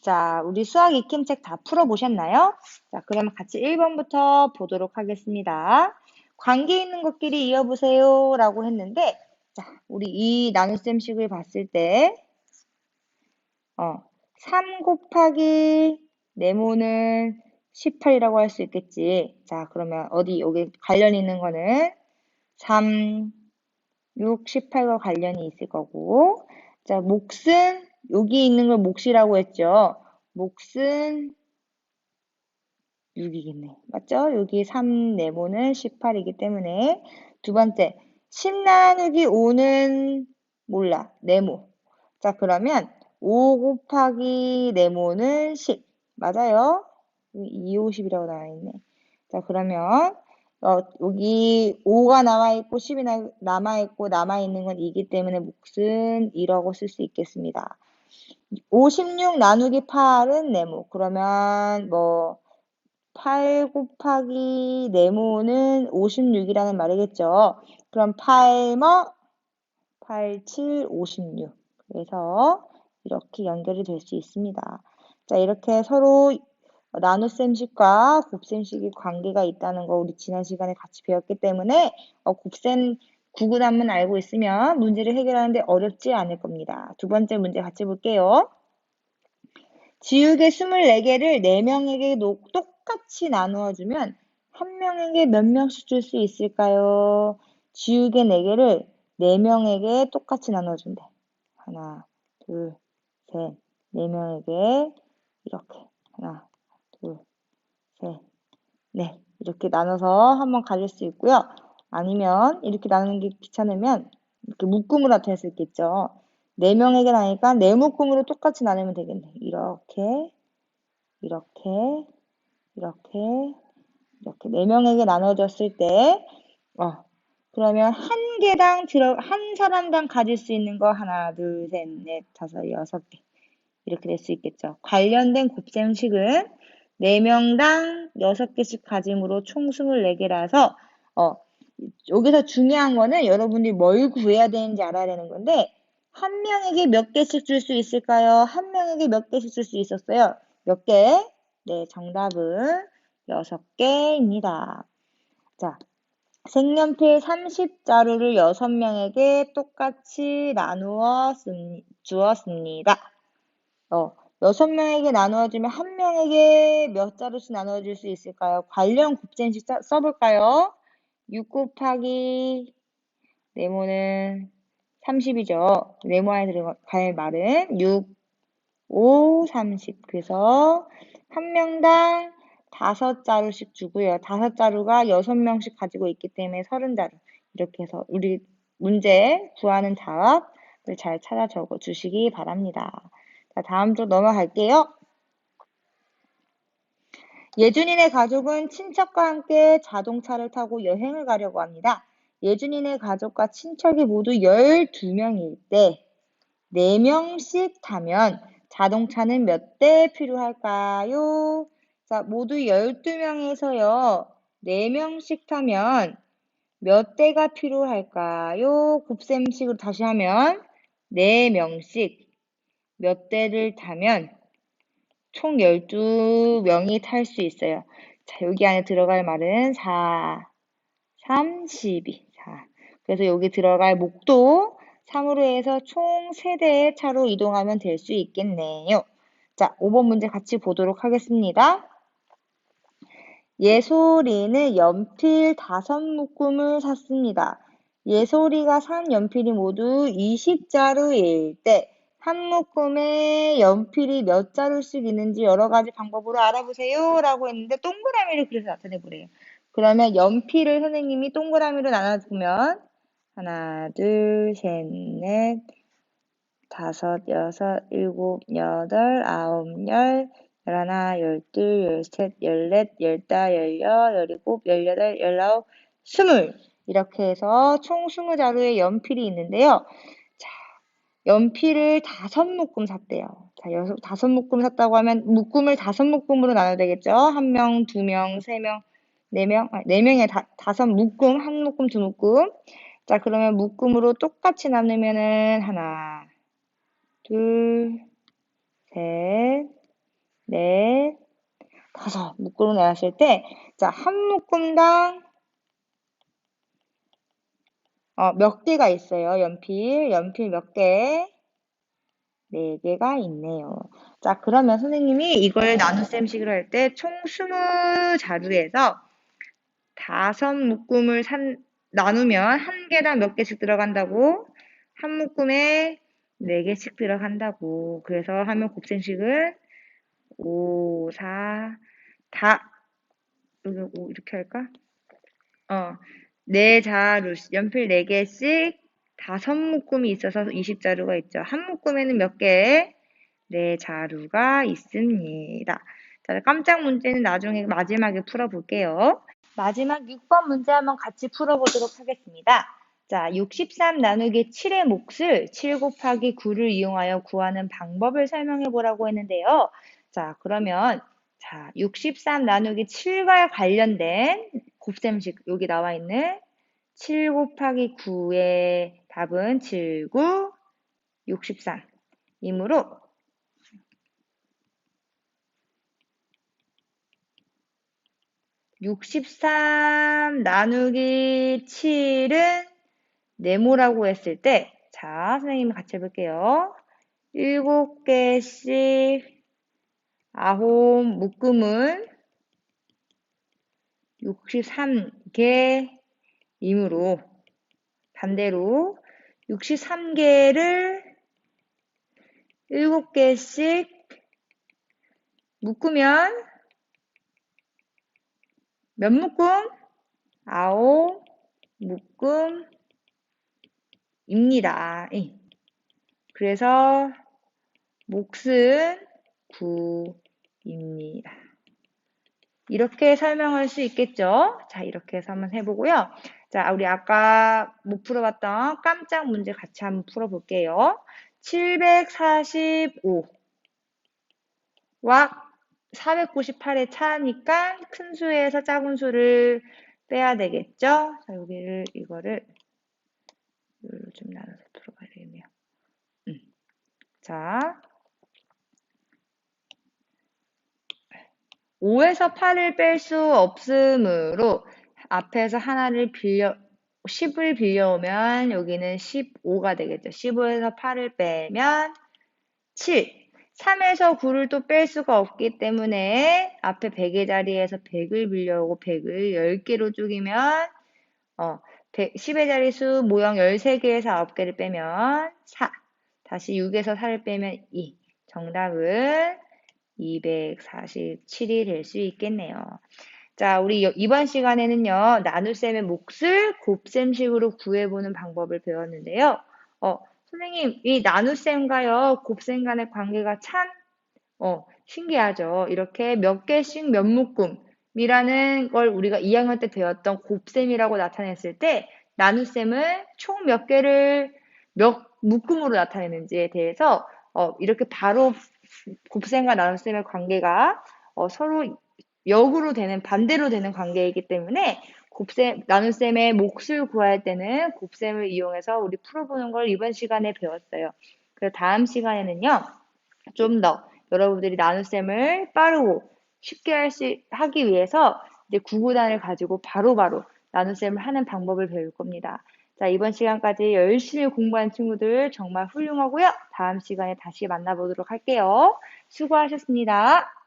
자, 우리 수학 익힘책 다 풀어보셨나요? 자, 그러면 같이 1번부터 보도록 하겠습니다. 관계 있는 것끼리 이어보세요. 라고 했는데, 자, 우리 이 나눗셈식을 봤을 때, 어, 3 곱하기 네모는 18이라고 할 수 있겠지. 자, 그러면 어디, 여기 관련 있는 거는 3, 6, 18과 관련이 있을 거고, 자, 몫은 여기 있는 걸 몫이라고 했죠. 몫은 6이겠네. 맞죠? 여기 3 네모는 18이기 때문에 두 번째 10 나누기 5는 몰라. 네모. 자 그러면 5 곱하기 네모는 10. 맞아요? 2, 50이라고 나와 있네. 자 그러면 어, 여기 5가 남아있고 10이 남아있고 남아있는 건 2기 때문에 몫은 2라고 쓸 수 있겠습니다. 56 나누기 8은 네모. 그러면 뭐, 8 곱하기 네모는 56이라는 말이겠죠. 그럼 8 뭐 8, 7, 56. 그래서 이렇게 연결이 될 수 있습니다. 자, 이렇게 서로 나눗셈식과 곱셈식이 관계가 있다는 거 우리 지난 시간에 같이 배웠기 때문에 어, 곱셈 구구단문 알고 있으면 문제를 해결하는데 어렵지 않을 겁니다. 두 번째 문제 같이 볼게요. 지우개 24개를 4명에게 똑같이 나누어주면 한 명에게 몇 명씩 줄 수 있을까요? 지우개 4개를 4명에게 똑같이 나눠준대. 하나, 둘, 셋, 4명에게 이렇게 하나, 둘, 셋, 넷 이렇게 나눠서 한번 가질 수 있고요. 아니면 이렇게 나누는 게 귀찮으면 이렇게 묶음으로 나타낼 수 있겠죠. 네 명에게 나니까 네 묶음으로 똑같이 나누면 되겠네. 이렇게, 이렇게, 이렇게, 이렇게 네 명에게 나눠졌을 때, 어, 그러면 한 개당 들어 한 사람당 가질 수 있는 거 하나, 둘, 셋, 넷, 다섯, 여섯 개 이렇게 될 수 있겠죠. 관련된 곱셈식은 4명당 6개씩 가짐으로 총 24개라서 어, 여기서 중요한 거는 여러분들이 뭘 구해야 되는지 알아야 되는 건데 한 명에게 몇 개씩 줄 수 있을까요? 한 명에게 몇 개씩 줄 수 있었어요? 몇 개? 네, 정답은 6개입니다. 자, 색연필 30자루를 6명에게 똑같이 나누어 주었습니다. 어, 6명에게 나누어주면 한 명에게 몇 자루씩 나누어줄 수 있을까요? 관련 곱셈식 써볼까요? 6 곱하기 네모는 30이죠. 네모 안에 들어갈 말은 6, 5, 30. 그래서 한 명당 다섯 자루씩 주고요. 다섯 자루가 여섯 명씩 가지고 있기 때문에 서른 자루. 이렇게 해서 우리 문제 구하는 답을 잘 찾아 적어 주시기 바랍니다. 자, 다음 쪽 넘어갈게요. 예준이네 가족은 친척과 함께 자동차를 타고 여행을 가려고 합니다. 예준이네 가족과 친척이 모두 12명일 때 4명씩 타면 자동차는 몇 대 필요할까요? 자, 모두 12명에서요. 4명씩 타면 몇 대가 필요할까요? 곱셈식으로 다시 하면 4명씩 몇 대를 타면 총 12명이 탈 수 있어요. 자, 여기 안에 들어갈 말은 4, 3, 12. 자, 그래서 여기 들어갈 목도 3으로 해서 총 3대의 차로 이동하면 될 수 있겠네요. 자, 5번 문제 같이 보도록 하겠습니다. 예솔이는 연필 5묶음을 샀습니다. 예솔이가 산 연필이 모두 20자루일 때 한 묶음에 연필이 몇 자루씩 있는지 여러 가지 방법으로 알아보세요. 라고 했는데 동그라미를 그래서 나타내 보래요. 그러면 연필을 선생님이 동그라미로 나눠주면 하나, 둘, 셋, 넷, 다섯, 여섯, 일곱, 여덟, 아홉, 열, 열하나, 열둘, 열셋, 열넷, 열다, 열여, 열일곱, 열여덟, 열아홉, 스물 이렇게 해서 총 스무 자루의 연필이 있는데요. 자, 연필을 다섯 묶음 샀대요. 자, 여섯, 다섯 묶음 샀다고 하면 묶음을 다섯 묶음으로 나눠야 되겠죠? 한 명, 두 명, 세 명, 네 명, 아, 네 명에 다, 다섯 묶음, 한 묶음, 두 묶음. 자, 그러면 묶음으로 똑같이 나누면은 하나, 둘, 셋, 다섯 묶음을 나눴을 때, 자, 한 묶음당 어, 몇 개가 있어요? 연필, 연필 몇 개? 네 개가 있네요. 자, 그러면 선생님이 이걸 나눗셈식으로 할 때 총 20자루에서 다섯 묶음을 산, 나누면 한 개당 몇 개씩 들어간다고? 한 묶음에 네 개씩 들어간다고. 그래서 하면 곱셈식은 5, 4, 다, 여기 5 이렇게 할까? 어, 네 자루, 연필 네 개씩 다섯 묶음이 있어서 20자루가 있죠. 한 묶음에는 몇 개? 네 자루가 있습니다. 자, 깜짝 문제는 나중에 마지막에 풀어볼게요. 마지막 6번 문제 한번 같이 풀어보도록 하겠습니다. 자, 63 나누기 7의 몫을 7 곱하기 9를 이용하여 구하는 방법을 설명해 보라고 했는데요. 자, 그러면 자, 63 나누기 7과 관련된 곱셈식 여기 나와 있는 7 곱하기 9의 답은 7, 9, 63 이므로 63 나누기 7은 네모라고 했을 때, 자, 선생님 같이 해볼게요. 7개씩 아홉 묶음은 63개이므로 반대로 63개를 7개씩 묶으면 몇 묶음? 아홉 묶음입니다. 그래서 몫은 9입니다. 이렇게 설명할 수 있겠죠? 자, 이렇게 해서 한번 해보고요. 자, 우리 아까 못 풀어봤던 깜짝 문제 같이 한번 풀어볼게요. 745와 498의 차니까 큰 수에서 작은 수를 빼야 되겠죠? 자, 여기를, 이거를, 좀 나눠서 풀어봐야 되겠네요. 음. 자, 5에서 8을 뺄 수 없으므로 앞에서 하나를 빌려, 10을 빌려오면 여기는 15가 되겠죠. 15에서 8을 빼면 7. 3에서 9를 또 뺄 수가 없기 때문에 앞에 100의 자리에서 100을 빌려오고 100을 10개로 쪼개면 어, 100, 10의 자리 수 모형 13개에서 9개를 빼면 4. 다시 6에서 4를 빼면 2. 정답은 247이 될 수 있겠네요. 자, 우리 이번 시간에는요, 나눗셈의 몫을 곱셈식으로 구해보는 방법을 배웠는데요. 어, 선생님, 이 나눗셈과요, 곱셈 간의 관계가 참, 어, 신기하죠. 이렇게 몇 개씩 몇 묶음이라는 걸 우리가 2학년 때 배웠던 곱셈이라고 나타냈을 때, 나눗셈을 총몇 개를 몇 묶음으로 나타내는지에 대해서, 어, 이렇게 바로 곱셈과 나눗셈의 관계가 어, 서로 역으로 되는 반대로 되는 관계이기 때문에 곱셈 나눗셈의 몫을 구할 때는 곱셈을 이용해서 우리 풀어보는 걸 이번 시간에 배웠어요. 그 다음 시간에는요 좀 더 여러분들이 나눗셈을 빠르고 쉽게 할 수, 하기 위해서 이제 구구단을 가지고 바로바로 바로 나눗셈을 하는 방법을 배울 겁니다. 자, 이번 시간까지 열심히 공부한 친구들 정말 훌륭하고요. 다음 시간에 다시 만나보도록 할게요. 수고하셨습니다.